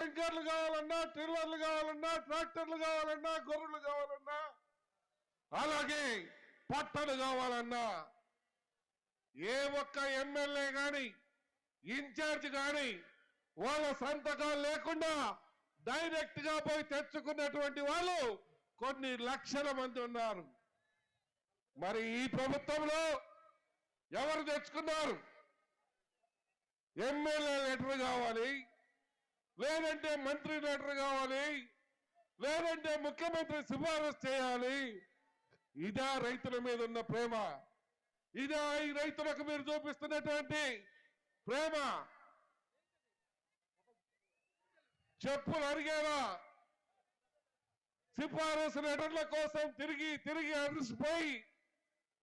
ట్యాంకర్లు కావాలన్నా ట్రిల్లర్లు కావాలన్నా ట్రాక్టర్లు కావాలన్నా గొర్రెలు కావాలన్నా అలాగే పట్టలు కావాలన్నా ఏ ఒక్క ఎమ్మెల్యే గాని ఇన్ఛార్జ్ గాని వాళ్ళ సంతకాలు లేకుండా డైరెక్ట్గా పోయి తెచ్చుకున్నటువంటి వాళ్ళు కొన్ని లక్షల మంది ఉన్నారు. మరి ఈ ప్రభుత్వంలో ఎవరు తెచ్చుకున్నారు? ఎమ్మెల్యే లెటర్ కావాలి? లేదంటే మంత్రి లెటర్ కావాలి లేదంటే ముఖ్యమంత్రి సిఫారసు చేయాలి. ఇదా రైతుల మీద ఉన్న ప్రేమ. ఇదా ఈ రైతులకు మీరు చూపిస్తున్నటువంటి ప్రేమ. చెప్పులు అరిగేలా సిఫారసు లెటర్ల కోసం తిరిగి తిరిగి అరిసిపోయి